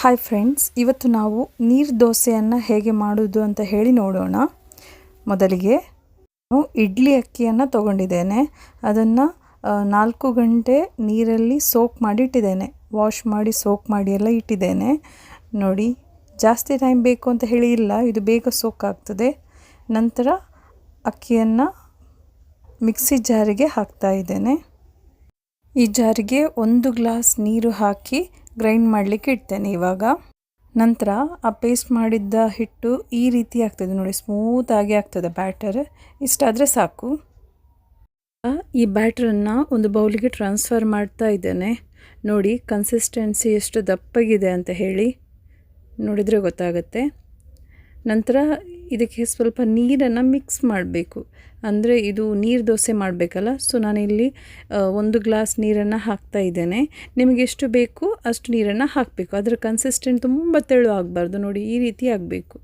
Hi friends ಇವತ್ತು ನಾವು ನೀರು ದೋಸೆಯನ್ನು ಹೇಗೆ ಮಾಡೋದು ಅಂತ ಹೇಳಿ ನೋಡೋಣ. ಮೊದಲಿಗೆ ನಾನು ಇಡ್ಲಿ ಅಕ್ಕಿಯನ್ನು ತಗೊಂಡಿದ್ದೇನೆ. ಅದನ್ನು ನಾಲ್ಕು ಗಂಟೆ ನೀರಲ್ಲಿ ಸೋಕ್ ಮಾಡಿ ಇಟ್ಟಿದ್ದೇನೆ. ವಾಶ್ ಮಾಡಿ, ಸೋಕ್ ಮಾಡಿ ಎಲ್ಲ ಇಟ್ಟಿದ್ದೇನೆ. ನೋಡಿ, ಜಾಸ್ತಿ ಟೈಮ್ ಬೇಕು ಅಂತ ಹೇಳಿ ಇಲ್ಲ, ಇದು ಬೇಗ ಸೋಕ್ ಆಗ್ತದೆ. ನಂತರ ಅಕ್ಕಿಯನ್ನು ಮಿಕ್ಸಿ ಜಾರಿಗೆ ಹಾಕ್ತಾ ಇದ್ದೇನೆ. ಈ ಜಾರಿಗೆ ಒಂದು ಗ್ಲಾಸ್ ನೀರು ಹಾಕಿ ಗ್ರೈಂಡ್ ಮಾಡಲಿಕ್ಕೆ ಇಡ್ತೇನೆ ಇವಾಗ. ನಂತರ ಆ ಪೇಸ್ಟ್ ಮಾಡಿದ್ದ ಹಿಟ್ಟು ಈ ರೀತಿ ಆಗ್ತದೆ ನೋಡಿ ಸ್ಮೂತಾಗಿ ಆಗ್ತದೆ ಬ್ಯಾಟರ್ ಇಷ್ಟಾದರೆ ಸಾಕು. ಈ ಬ್ಯಾಟ್ರನ್ನು ಒಂದು ಬೌಲಿಗೆ ಟ್ರಾನ್ಸ್ಫರ್ ಮಾಡ್ತಾ ಇದ್ದೇನೆ. ನೋಡಿ ಕನ್ಸಿಸ್ಟೆನ್ಸಿ ಎಷ್ಟು ದಪ್ಪಗಿದೆ ಅಂತ ಹೇಳಿ. ನೋಡಿದರೆ ಗೊತ್ತಾಗುತ್ತೆ. ನಂತರ ಇದಕ್ಕೆ ಸ್ವಲ್ಪ ನೀರನ್ನು ಮಿಕ್ಸ್ ಮಾಡಬೇಕು. ಅಂದರೆ ಇದು ನೀರು ದೋಸೆ ಮಾಡಬೇಕಲ್ಲ? ಸೊ ನಾನಿಲ್ಲಿ ಒಂದು ಗ್ಲಾಸ್ ನೀರನ್ನು ಹಾಕ್ತಾ ಇದ್ದೇನೆ. ನಿಮಗೆ ಎಷ್ಟು ಬೇಕು ಅಷ್ಟು ನೀರನ್ನು ಹಾಕಬೇಕು. ಅದರ ಕನ್ಸಿಸ್ಟೆಂಟ್ ತುಂಬ ತೆಳು ಆಗಬಾರ್ದು. ನೋಡಿ, ಈ ರೀತಿ ಆಗಬೇಕು.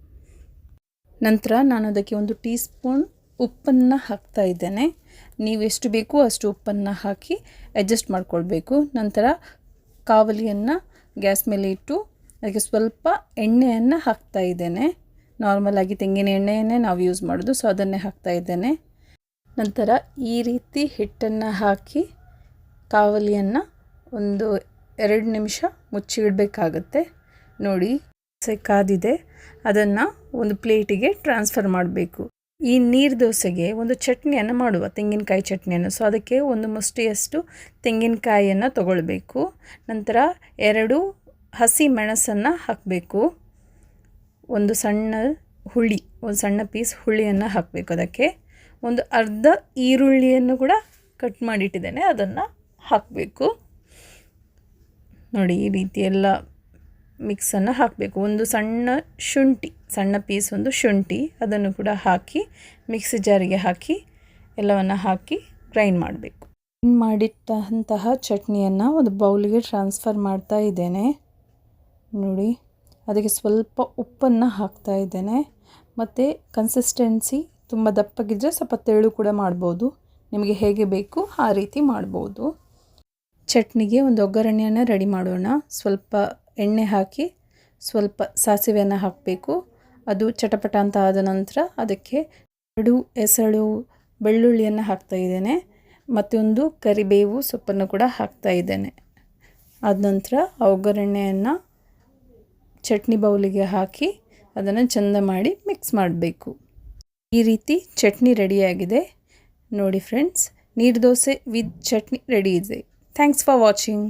ನಂತರ ನಾನು ಅದಕ್ಕೆ ಒಂದು ಟೀ ಸ್ಪೂನ್ ಉಪ್ಪನ್ನು ಹಾಕ್ತಾ ಇದ್ದೇನೆ. ನೀವು ಎಷ್ಟು ಬೇಕು ಅಷ್ಟು ಉಪ್ಪನ್ನು ಹಾಕಿ ಅಡ್ಜಸ್ಟ್ ಮಾಡಿಕೊಳ್ಬೇಕು. ನಂತರ ಕಾವಲಿಯನ್ನು ಗ್ಯಾಸ್ ಮೇಲೆ ಇಟ್ಟು, ಅದಕ್ಕೆ ಸ್ವಲ್ಪ ಎಣ್ಣೆಯನ್ನು ಹಾಕ್ತಾ ಇದ್ದೇನೆ. ನಾರ್ಮಲ್ ಆಗಿ ತೆಂಗಿನ ಎಣ್ಣೆಯನ್ನೇ ನಾವು ಯೂಸ್ ಮಾಡೋದು. ಸೊ ಅದನ್ನೇ ಹಾಕ್ತಾ ಇದ್ದೇನೆ. ನಂತರ ಈ ರೀತಿ ಹಿಟ್ಟನ್ನು ಹಾಕಿ ಕಾವಲಿಯನ್ನು ಒಂದು ಎರಡು ನಿಮಿಷ ಮುಚ್ಚಿಡಬೇಕಾಗತ್ತೆ. ನೋಡಿ ಕಾದಿದೆ. ಅದನ್ನು ಒಂದು ಪ್ಲೇಟಿಗೆ ಟ್ರಾನ್ಸ್ಫರ್ ಮಾಡಬೇಕು. ಈ ನೀರು ದೋಸೆಗೆ ಒಂದು ಚಟ್ನಿಯನ್ನು ಮಾಡುವ, ತೆಂಗಿನಕಾಯಿ ಚಟ್ನಿಯನ್ನು. ಸೊ ಅದಕ್ಕೆ ಒಂದು ಮುಷ್ಟಿಯಷ್ಟು ತೆಂಗಿನಕಾಯಿಯನ್ನು ತಗೊಳ್ಬೇಕು. ನಂತರ ಎರಡು ಹಸಿ ಮೆಣಸನ್ನು ಹಾಕಬೇಕು. ಒಂದು ಸಣ್ಣ ಹುಳಿ, ಒಂದು ಸಣ್ಣ ಪೀಸ್ ಹುಳಿಯನ್ನು ಹಾಕಬೇಕು ಅದಕ್ಕೆ. ಒಂದು ಅರ್ಧ ಈರುಳ್ಳಿಯನ್ನು ಕೂಡ ಕಟ್ ಮಾಡಿಟ್ಟಿದ್ದೇನೆ, ಅದನ್ನು ಹಾಕಬೇಕು. ನೋಡಿ, ಈ ರೀತಿ ಎಲ್ಲ ಮಿಕ್ಸನ್ನು ಹಾಕಬೇಕು. ಒಂದು ಸಣ್ಣ ಶುಂಠಿ, ಸಣ್ಣ ಪೀಸ್ ಒಂದು ಶುಂಠಿ, ಅದನ್ನು ಕೂಡ ಹಾಕಿ ಮಿಕ್ಸಿ ಜಾರಿಗೆ ಹಾಕಿ, ಎಲ್ಲವನ್ನು ಹಾಕಿ ಗ್ರೈಂಡ್ ಮಾಡಬೇಕು. ಗ್ರೈಂಡ್ ಮಾಡಿಟ್ಟಂತಹ ಚಟ್ನಿಯನ್ನು ಒಂದು ಬೌಲಿಗೆ ಟ್ರಾನ್ಸ್ಫರ್ ಮಾಡ್ತಾ ಇದ್ದೇನೆ. ನೋಡಿ. ಅದಕ್ಕೆ ಸ್ವಲ್ಪ ಉಪ್ಪನ್ನು ಹಾಕ್ತಾ ಇದ್ದೇನೆ. ಮತ್ತು ಕನ್ಸಿಸ್ಟೆನ್ಸಿ ತುಂಬ ದಪ್ಪಗಿದ್ದರೆ ಸ್ವಲ್ಪ ತೆಳು ಕೂಡ ಮಾಡ್ಬೋದು. ನಿಮಗೆ ಹೇಗೆ ಬೇಕು ಆ ರೀತಿ ಮಾಡ್ಬೋದು. ಚಟ್ನಿಗೆ ಒಂದು ಒಗ್ಗರಣೆಯನ್ನು ರೆಡಿ ಮಾಡೋಣ. ಸ್ವಲ್ಪ ಎಣ್ಣೆ ಹಾಕಿ ಸ್ವಲ್ಪ ಸಾಸಿವೆಯನ್ನು ಹಾಕಬೇಕು. ಅದು ಚಟಪಟ ಅಂತ ಆದ ನಂತರ ಅದಕ್ಕೆ ಎರಡು ಎಸಳು ಬೆಳ್ಳುಳ್ಳಿಯನ್ನು ಹಾಕ್ತಾ ಇದ್ದೇನೆ. ಮತ್ತೊಂದು ಕರಿಬೇವು ಸೊಪ್ಪನ್ನು ಕೂಡ ಹಾಕ್ತಾ ಇದ್ದೇನೆ. ಆದ ನಂತರ ಆ ಒಗ್ಗರಣೆಯನ್ನು ಚಟ್ನಿ ಬೌಲಿಗೆ ಹಾಕಿ ಅದನ್ನು ಚಂದ ಮಾಡಿ ಮಿಕ್ಸ್ ಮಾಡಬೇಕು. ಈ ರೀತಿ ಚಟ್ನಿ ರೆಡಿಯಾಗಿದೆ. ನೋಡಿ ಫ್ರೆಂಡ್ಸ್, ನೀರು ದೋಸೆ ವಿತ್ ಚಟ್ನಿ ರೆಡಿ ಇದೆ. Thanks for watching